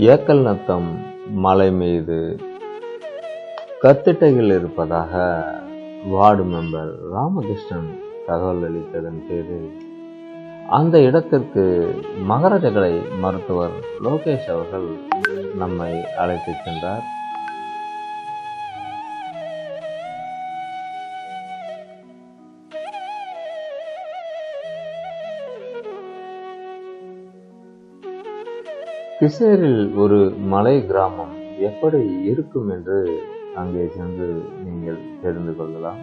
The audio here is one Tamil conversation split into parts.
ஏக்கல் நத்தம் மலை மீது கத்திட்டைகள் இருப்பதாக வார்டு மெம்பர் ராமகிருஷ்ணன் தகவல் அளித்ததன் பேரில் அந்த இடத்திற்கு மகரஜகலை மருத்துவர் லோகேஷ் அவர்கள் நம்மை அழைத்துச் சென்றார். பிசேரில் ஒரு மலை கிராமம் எப்படி இருக்கும் என்று அங்கே சென்று நீங்கள் தெரிந்து கொள்ளலாம்?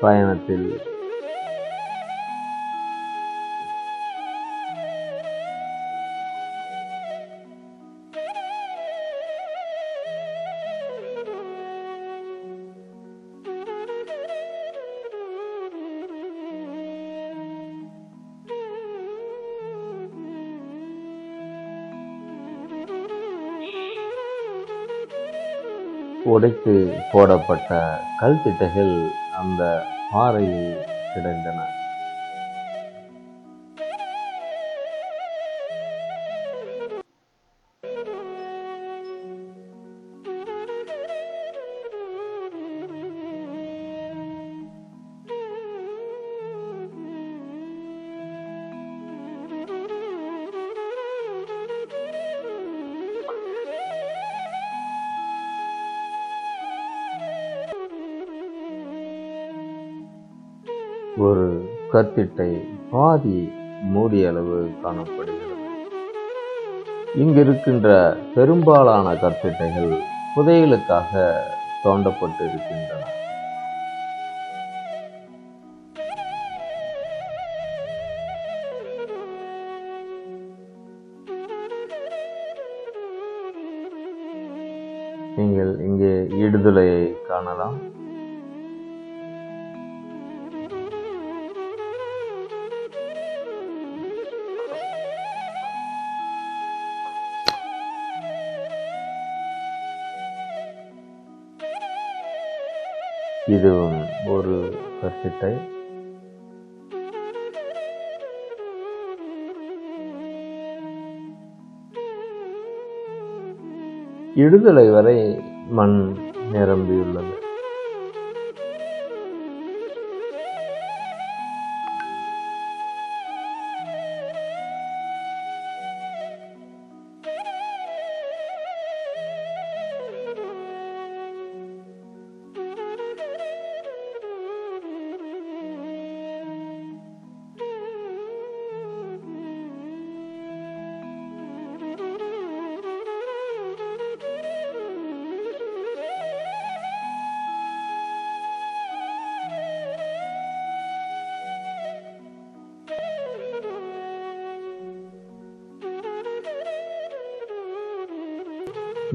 பயணத்தில் உடைத்து போடப்பட்ட கல் திட்டைகள் அந்த பாறையில் கிடந்தன ஒரு கற்பிட்டை பாதி மூடிய அளவு காணப்படுகிறது. இங்கிருக்கின்ற பெரும்பாலான கற்பிட்டைகள் புதையலுக்காக தோண்டப்பட்டு இருக்கின்றன நீங்கள் இங்கே ஈடுதுளையை காணலாம். இது ஒரு கத்திட்டை இடுதலை வரை மண் நிரம்பியுள்ளது.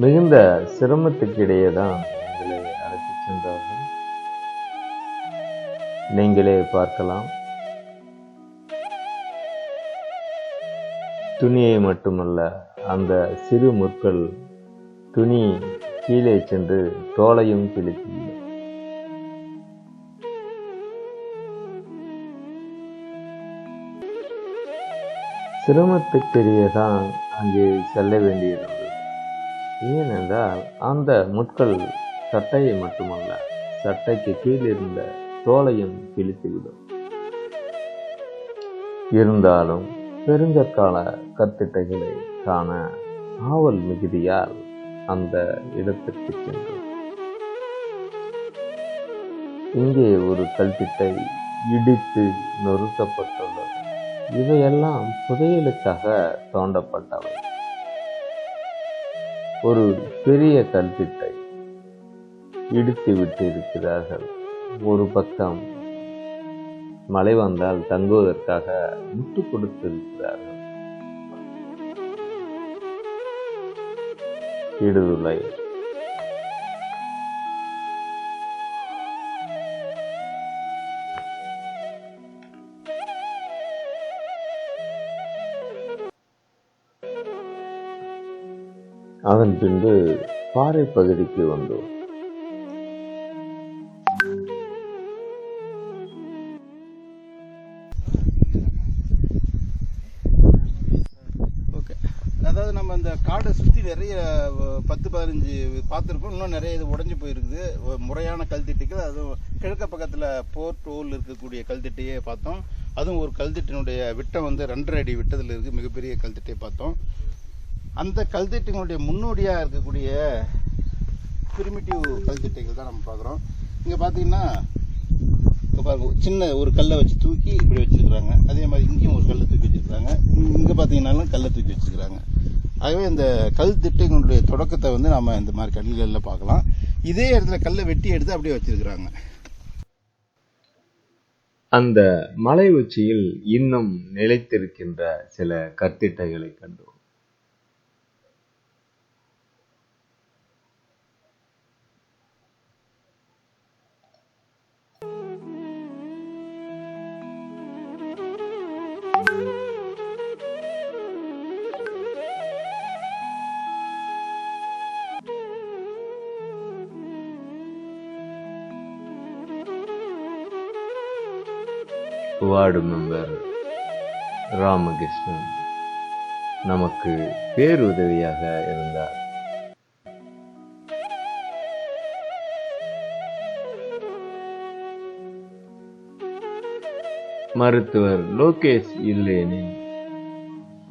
மிகுந்த சிரமத்துக்கிடையே தான் எங்களை அழைத்து சென்றார்கள். நீங்களே பார்க்கலாம். துணியை மட்டுமல்ல அந்த சிறு முற்கள் துணி கீழே சென்று தோலையும் கிழித்தது சிரமத்துக்கிடையே தான் அங்கே செல்ல வேண்டியிருந்தது. ஏனென்றால் அந்த முட்கள் சட்டையை மட்டுமல்ல சட்டைக்கு கீழிருந்த தோலையும் கிழித்துவிடும். இருந்தாலும் பெருங்கற்கால கத்திட்டைகளை காண ஆவல் மிகுதியால் அந்த இடத்திற்கு சென்றோம் இங்கே ஒரு கல்திட்டை இடித்து நொறுக்கப்பட்டுள்ளது. இவையெல்லாம் புதையலுக்காக தோண்டப்பட்டவை. ஒரு பெரிய கல்திட்டை இடித்து விட்டு இருக்கிறார்கள் ஒரு பக்கம் மழை வந்தால் தங்குவதற்காக முட்டு கொடுத்திருக்கிறார்கள். இடுதுளை அதன் பின்பு பாறை பகுதிக்கு வந்தோம். காடை சுற்றி நிறைய பத்து பதினஞ்சு பார்த்துருக்கோம் இன்னும் நிறைய இது உடஞ்சி போயிருக்குது. முறையான கல்திட்டுகள். அதுவும் கிழக்க பக்கத்தில் போர்ட் ஓல் இருக்கக்கூடிய கல்திட்டையே பார்த்தோம். அதுவும் ஒரு கல்திட்டினுடைய விட்டம் வந்து ரெண்டரை அடி விட்டதில் இருக்குது மிகப்பெரிய கல்திட்டையை பார்த்தோம். அந்த கல்திட்டங்களுடைய முன்னோடியாக இருக்கக்கூடிய பிரிமிட்டிவ் கல்திட்டைகள் தான் நம்ம பார்க்குறோம். இங்கே பார்த்தீங்கன்னா இப்போ பாருங்க சின்ன ஒரு கல்லை வச்சு தூக்கி இப்படி வச்சுருக்குறாங்க. அதே மாதிரி இங்கேயும் ஒரு கல்லை தூக்கி வச்சிருக்காங்க இங்கே பார்த்தீங்கன்னாலும் கல்லை தூக்கி வச்சுருக்குறாங்க. ஆகவே இந்த கல் திட்டங்களுடைய தொடக்கத்தை வந்து நம்ம இந்த மாதிரி கல்களில் பார்க்கலாம். இதே இடத்துல கல்லை வெட்டி எடுத்து அப்படியே வச்சுருக்குறாங்க. அந்த மலை உச்சியில் இன்னும் நிலைத்திருக்கின்ற சில கற்திட்டைகளை கண்டோம். வார்டு மெம்பர் ராமகிருஷ்ணன் நமக்கு பேருதவியாக இருந்தார். மருத்துவர் லோகேஷ் இல்லேனின்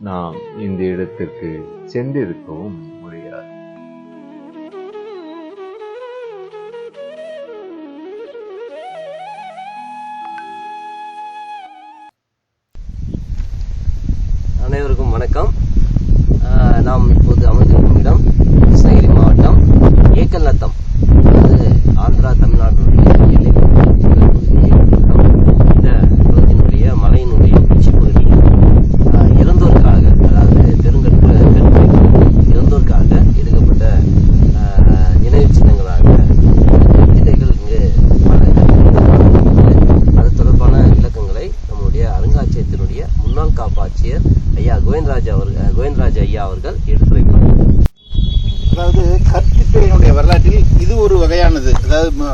நாம் இந்த இடத்திற்கு சென்றிருக்கவும் அனைவருக்கும் வணக்கம். நாம் இப்போது அமைந்திருக்கும் இடம் கிருஷ்ணகிரி மாவட்டம் ஏக்கல் நத்தம்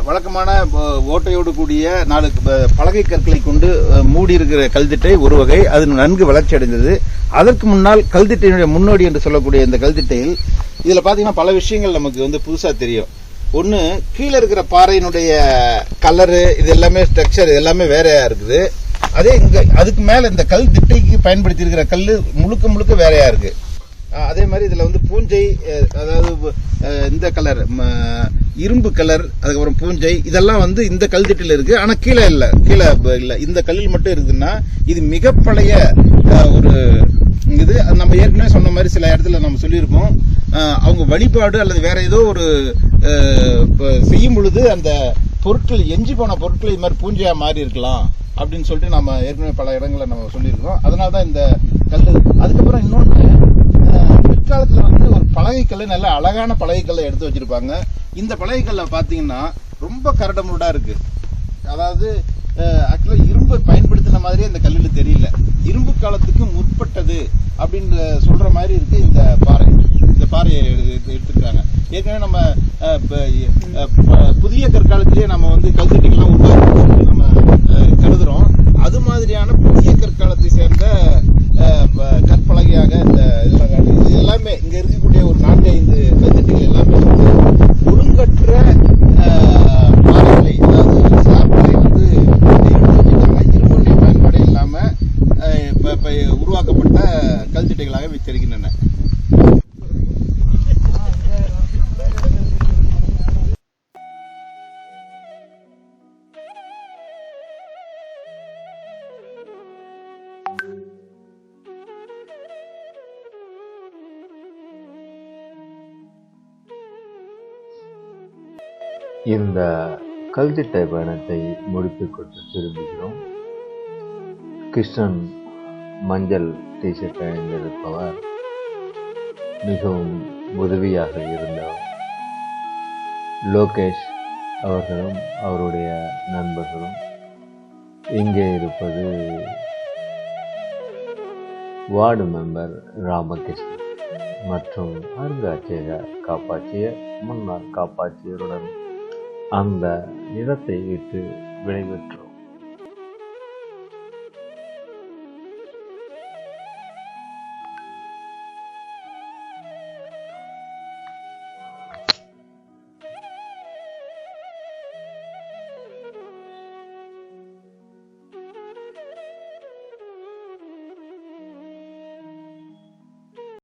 வழக்கமான ஓட்டையோடு கூடிய நாலு ப- பலகை கற்களை கொண்டு மூடி இருக்கிற கல்திட்டை ஒரு வகை அது நன்கு வளர்ச்சி அடைந்தது. அதற்கு முன்னால் கல்திட்டையினுடைய முன்னோடி என்று சொல்லக்கூடிய இந்த கல்திட்டையில் இதில் பார்த்தீங்கன்னா பல விஷயங்கள் நமக்கு வந்து புதுசாக தெரியும். ஒன்று கீழே இருக்கிற பாறையினுடைய கலரு இது எல்லாமே ஸ்ட்ரக்சர் எல்லாமே வேறையா இருக்குது. அதே இங்கே அதுக்கு மேலே இந்த கல் திட்டைக்கு பயன்படுத்தி இருக்கிற கல் முழுக்க முழுக்க வேறையா இருக்குது அதே மாதிரி இதுல வந்து பூஞ்சை அதாவது இந்த கலர் இரும்பு கலர் அதுக்கப்புறம் பூஞ்சை இதெல்லாம் வந்து இந்த கல்திட்டில் இருக்கு. ஆனா கீழே இல்ல கீழே ப- இல்ல. இந்த கல்லில் மட்டும் இருக்குதுன்னா இது மிக பழைய ஒரு இது. நம்ம ஏற்கனவே சொன்ன மாதிரி சில இடத்துல நம்ம சொல்லியிருக்கோம். அவங்க வழிபாடு அல்லது வேற ஏதோ ஒரு செய்யும் பொழுது அந்த பொருட்கள் எஞ்சி போன பொருட்கள் இது மாதிரி பூஞ்சையா மாறி இருக்கலாம் அப்படின்னு சொல்லிட்டு நம்ம ஏற்கனவே பல இடங்களில் நம்ம சொல்லியிருக்கோம். அதனால தான் இந்த கல் அதுக்கப்புறம் இன்னொன்று பிற்காலத்தில் வந்து ஒரு பலகைக்கல்ல நல்ல அழகான பலகைக்கல்லை எடுத்து வச்சிருப்பாங்க. இந்த பலகைக்கல்ல பார்த்தீங்கன்னா ரொம்ப கரடமுரடா இருக்கு. அதாவது ஆக்சுவலாக இரும்பு பயன்படுத்தின மாதிரியே இந்த கல்லில் தெரியல. இரும்பு காலத்துக்கு முற்பட்டது அப்படின்னு சொல்ற மாதிரி இருக்கு இந்த பாறை. இந்த பாறையை எடுத்துக்கிறாங்க ஏற்கனவே நம்ம புதிய கற்காலத்திலேயே நம்ம வந்து கல்வெட்டுகள்லாம் உருவாக்கி நம்ம அஹ், கருதுறோம் அது மாதிரியான புதிய கற்காலத்தை சேர்ந்த அஹ், ப- கற்பலகையாக இந்த இதெல்லாம் காட்டுது இது எல்லாமே இங்க இருக்கக்கூடிய ஒரு நான்கு ஐந்து கல்வெட்டுகள் எல்லாமே வந்து ஒழுங்கற்ற அஹ், பாறைகளை அதாவது ஸ்லாப்களை வந்து எடுத்து வச்சிருக்காங்க இரும்புடைய பயன்பாடே இல்லாம அஹ், இப்ப- இப்ப உருவாக்கப்பட்ட கல்திட்டைகளாக வித்திருக்கின்றன. இந்த கல்திட்டை பயணத்தை முடித்துக் கொண்டு திரும்புகிறோம். கிருஷ்ணன் மஞ்சள் டிஷர்ட் அணிந்திருப்பவர் மிகவும் உதவியாக இருந்தார். லோகேஷ் அவர்களும் அவருடைய நண்பர்களும் இங்கே இருப்பது வார்டு மெம்பர் ராமகிருஷ்ணன் மற்றும் அருங்காட்சியக காப்பாற்றிய முன்னாள் காப்பாற்றியருடன் அந்த இடத்தை விட்டு விடைபெற்றோம்